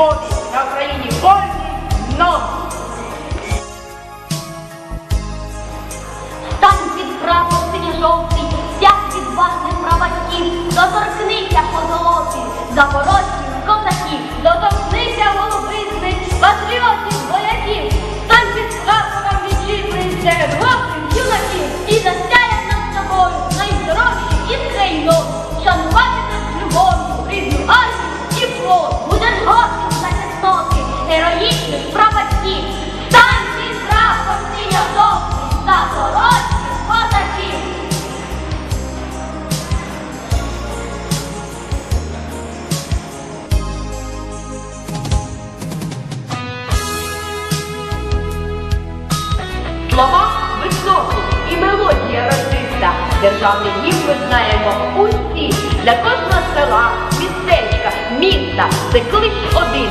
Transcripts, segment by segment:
Львові, на Україні вольні, но Там від прапор синьо-жовтий, сяг від ваших прабатьків, доторкнися позолоти, запорожців, козаків, Державний гімн ми знаємо усі. Для кожного села, містечка, міста це клич один,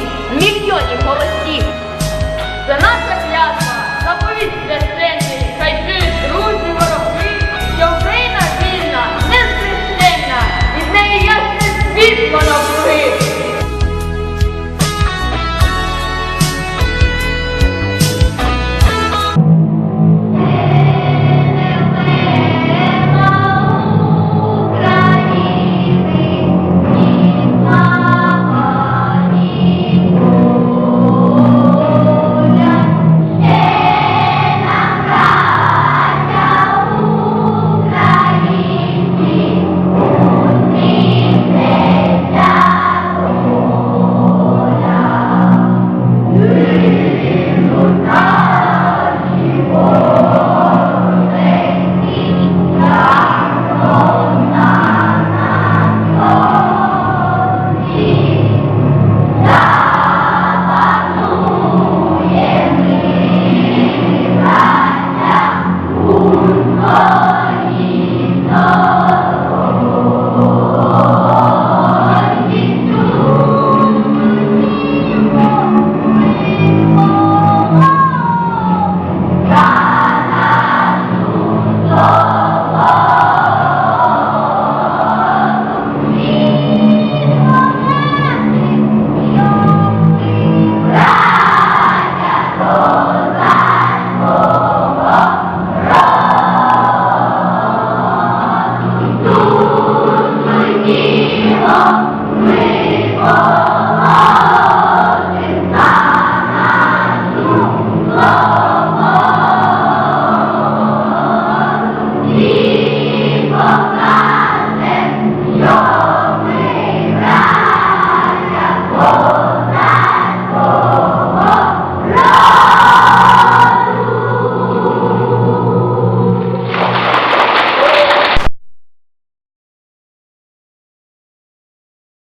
Amen. Ми